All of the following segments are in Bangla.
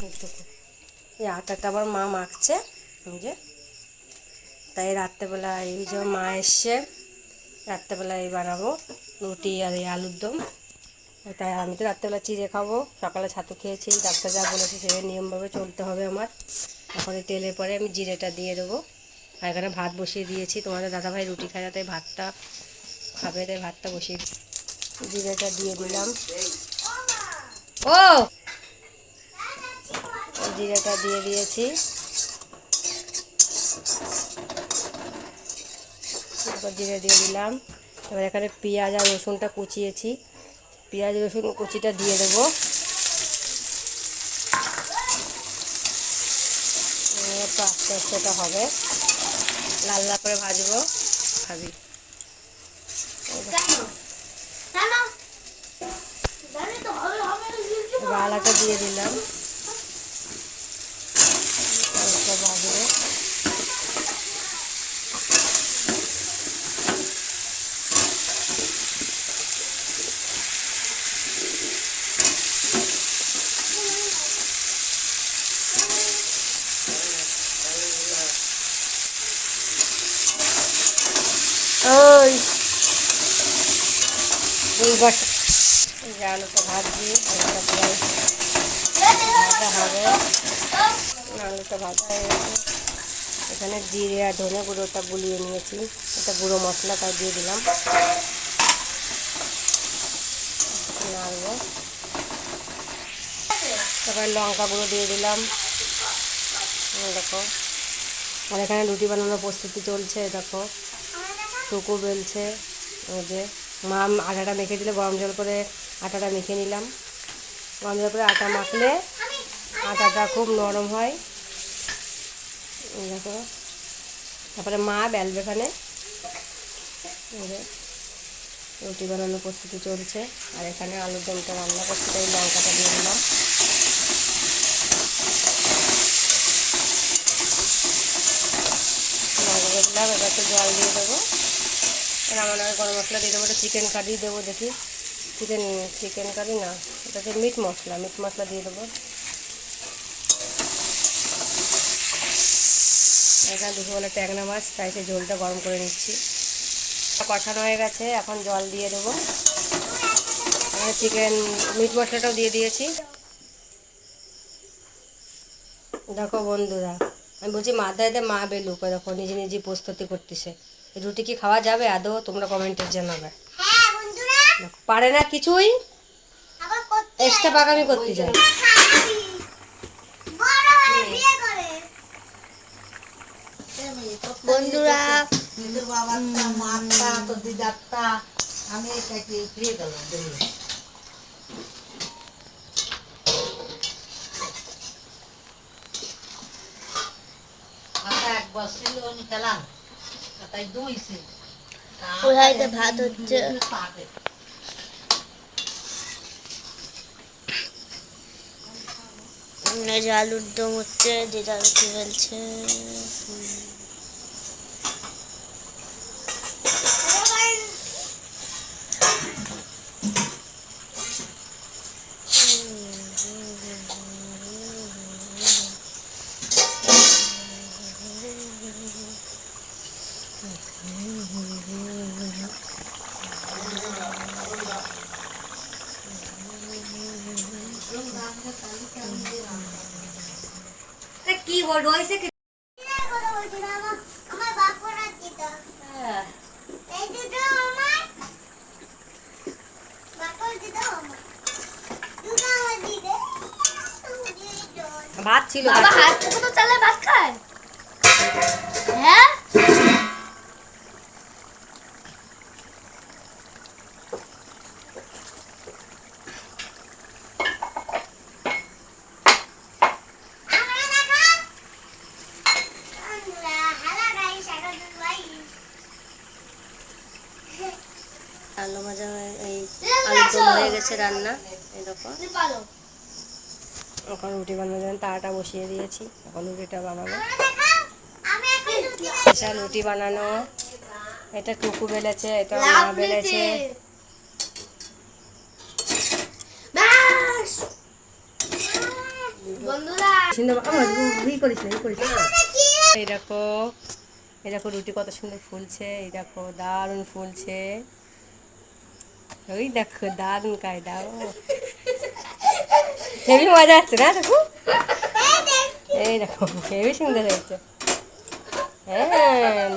এই আটাটা আবার মা মাখছে। এই যে। তাই রাত্রেবেলা এই যে মা এসছে, রাত্রেবেলা এই বানাবো রুটি আর এই আলুর দম। তাই আমি তো রাত্রেবেলা চিড়ে খাব। সকালে ছাতু খেয়েছি, ডাক্তার যা বলেছে সেই নিয়মভাবে চলতে হবে আমার। এখন এই তেলের পরে আমি জিরেটা দিয়ে দেবো। আর এখানে ভাত বসিয়ে দিয়েছি। তোমাদের দাদাভাই রুটি খায় তাই ভাতটা খাবে, তাই ভাতটা বসিয়ে জিরেটা দিয়ে দিলাম। ও! জিরেটা দিয়ে দিয়েছি। এরপর জিরে দিয়ে দিলাম। এবার এখানে পেঁয়াজ আর রসুনটা কুচিয়েছি। পেঁয়াজ, রসুন, কুচিটা দিয়ে দেবো। একটু আস্তে আস্তেটা হবে। লাল লাল করে ভাজবো। খাবি এবার দিয়ে দিলাম হালকা ভাজবো ওই এইবার এই যে ভাজা হবে। ভাজা হয়ে গেছে। এখানে জিরে আর ধনে গুঁড়োটা গুলিয়ে নিয়েছি। এটা গুঁড়ো মশলা দিয়ে দিলাম। তারপরে লঙ্কা গুঁড়ো দিয়ে দিলাম। দেখো, আর এখানে রুটি বানানোর প্রস্তুতি চলছে, দেখো। টুকু বেলছে ওই যে মা আটাটা মেখে দিলে, গরম জল করে আটাটা মেখে নিলাম। গরম জল করে আটা মাখলে আটাটা খুব নরম হয়। দেখো। তারপরে মা বেলবে এখানে। রুটি বানানোর প্রস্তুতি চলছে। আর এখানে আলুর দমটা রান্না করতে তাই লঙ্কাটা দিয়ে দিলাম। লঙ্কা দিলাম, এবার জল দিয়ে দেবো। রান্নার গরম মশলা দিয়ে দেবো চিকেন কারি দেবো দেখি। চিকেন চিকেন কারি না এটা হচ্ছে মিট মশলা মিট মশলা দিয়ে দেবো। এখানে দুপুরবেলা ট্যাংরা মাছ, তাই সেই ঝোলটা গরম করে নিচ্ছি। কষানো হয়ে গেছে, এখন জল দিয়ে দেবো। চিকেন মিট মশলাটাও দিয়ে দিয়েছি। দেখো বন্ধুরা, আমি বলছি মাথায় মা বেলুক, দেখো নিজে নিজে প্রস্তুতি করতেছে। রুটি কি খাওয়া যাবে? আদৌ তোমরা কমেন্টে জানাবে। হ্যাঁ পারে না কিছুই? এক্সট্রা পাকামি করতে যায় হয়ে বিয়ে বন্ধুরা আমি এটাকে আটা ছিল আমি খেলাম কোথায়তে ভাত হচ্ছে। আলুর দম হচ্ছে যেটা কি ফেলছে। কি? ভাত ছিল বাবা হাত থেকে তো চালে ভাত খায়। হ্যাঁ? আলু ভাজা হয়ে এই আলু দম হয়ে গেছে রান্না। এই দেখো। এখন রুটি বানানোর জন্য তাওয়াটা বসিয়ে দিয়েছি। এখন রুটিটা বানাবো। স্পেশাল রুটি বানানো। এটা টুকু বেলেছে এটা মা বেলেছে। এই দেখো এই দেখো রুটি কত সুন্দর ফুলছে এই দেখো দারুণ ফুলছে। ওই দেখো দারুণ কায়দা ও হেবি মজা হচ্ছে না দেখো এই দেখো হেবি সুন্দর হয়েছে হ্যাঁ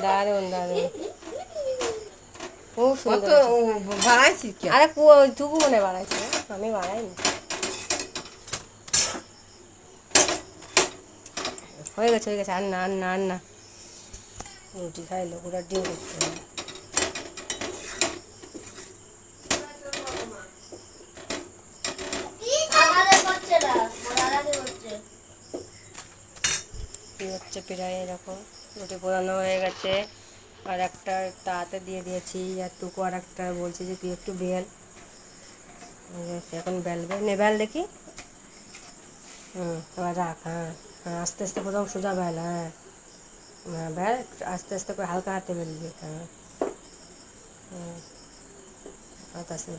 দারুণ দারুণ খুব সুন্দর বাড়াইছি আরে কু- টুকু মনে বাড়াইছে আমি বাড়াইনি হয়ে গেছে হয়ে গেছে আর না আর না আর না রুটি খাইলো ওরা ডিম করতে হবে আমাদের করছে না দাদাদের করছে কি হচ্ছে প্রায় এরকম রুটি পোড়ানো হয়ে গেছে। আর একটা তাতে দিয়ে দিয়েছি, আর টুকু আর একটা বলছি যে তুই একটু বেল। এখন বেলবে নে, বেল দেখি। হুম, এবার রাখ হ্যাঁ হ্যাঁ আস্তে আস্তে প্রথম সোজা বেল হ্যাঁ। হ্যাঁ বেল আস্তে আস্তে করে হালকা হাতে বেলবি হ্যাঁ। হুম, আস্তে আস্তে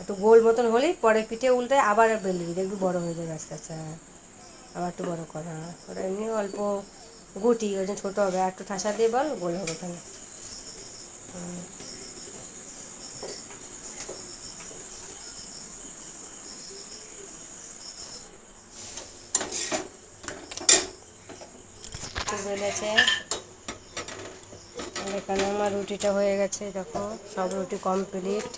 একটু গোল মতন হলেই পরে পিঠে উল্টে আবার বেলবি দেখবি বড় হয়ে যাবে আস্তে আস্তে হ্যাঁ। আবার একটু বড় কর হ্যাঁ। এমনি অল্প গুটি, ওই জন্য ছোটো হবে, আর একটু ঠাসা দিয়ে বল, গোল হবে আর এখানে আমার রুটিটা হয়ে গেছে, দেখো, সব রুটি কমপ্লিট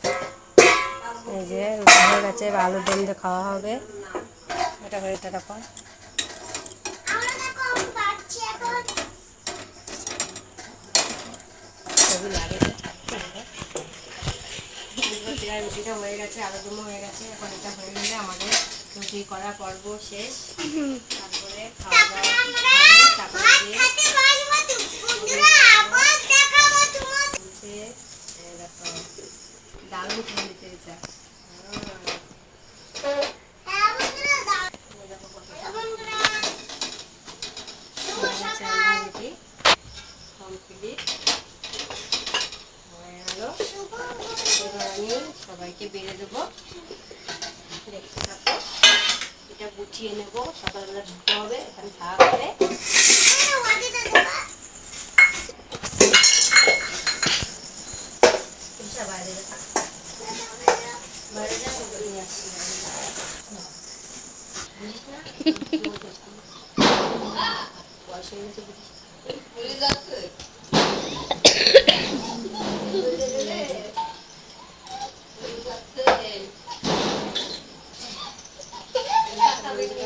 এই যে, রুটি হয়ে গেছে আলুর দম দিয়ে খাওয়া হবে। এটা হয়ে এটা দেখো আমরা দেখো আমি পাচ্ছি এখন ছবি লাগে তো ছাড়তে হবে। এগুলো দেওয়া রুটিটা হয়ে গেছে আলুদমও হয়ে গেছে, এখন এটা হয়ে গেলে আমাদের রুটি করা পর্ব শেষ। তারপরে খাওয়া দাওয়া তারপরে গিয়ে খেতে বসবো তো। বন্ধুরা আমি সবাইকে বেড়ে দেবো। দেখতে এটা গুছিয়ে নেব। সকালবেলা ঢুকতে হবে। এখানে থাকা। হবে এই ওয়াজিটা দেবা তুষা বাইরে যা বাইরে যা ওকে নিয়ে আসছি বুঝিস না কি বলছিস তুই? বয়স হয়ে গেছে বুঝিস না?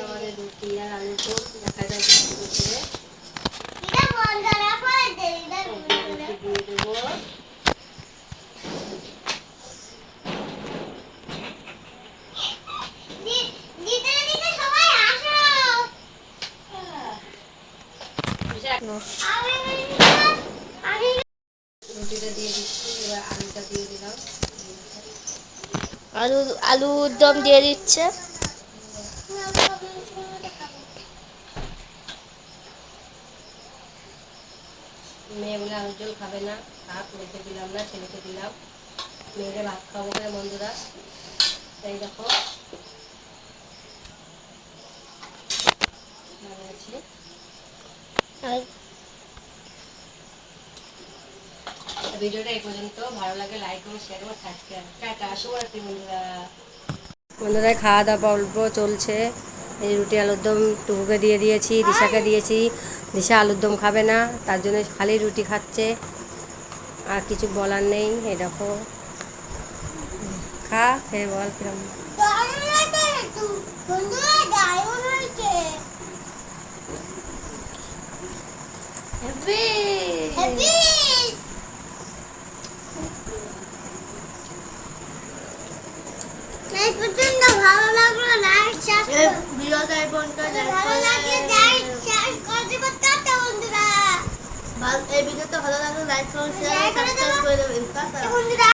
আমাদের রুটি আর আলু তো দেখা যায় কিছু করছে এটা বন্ধুরা করে দেই এটা রুটি দিয়ে দেবো দি- দিতে দিতে সবাই আসো আমি আমি রুটিটা দিয়ে দিচ্ছি এবার আলুটা দিয়ে দিলাম আলু আলুর দম দিয়ে দিচ্ছে মেয়ে বলে আলুর ঝোল খাবে না থাক মেয়েকে দিলাম না ছেলেকে দিলাম মেয়েকে ভাত খাব করে বন্ধুরা তাই দেখো বানিয়েছি। ভিডিওটা এই পর্যন্ত। ভালো লাগে লাইক করো শেয়ার করো সাবস্ক্রাইব টাটা শুভরাত্রি বন্ধুরা। বন্ধুরা খাওয়া দাওয়া অল্প চলছে। এই রুটি আলুর দম টুকুকে দিয়ে দিয়েছি দিশাকে দিয়েছি। দিশা আলুর দম খাবে না তার জন্য খালি রুটি খাচ্ছে। আর কিছু বলার নেই এই দেখো। খা খেয়ে বল কিরম হয়েছে হ্যাপি হ্যাপি এই পর্যন্ত ভালো লাগল লাইক শেয়ার ভিডিওটা এই পর্যন্ত ভালো লাগলে লাইক শেয়ার করে দিবে টাটা বন্ধুরা এই ভিডিওটা ভালো লাগলে লাইক করুন শেয়ার সাবস্ক্রাইব করে দেবেন।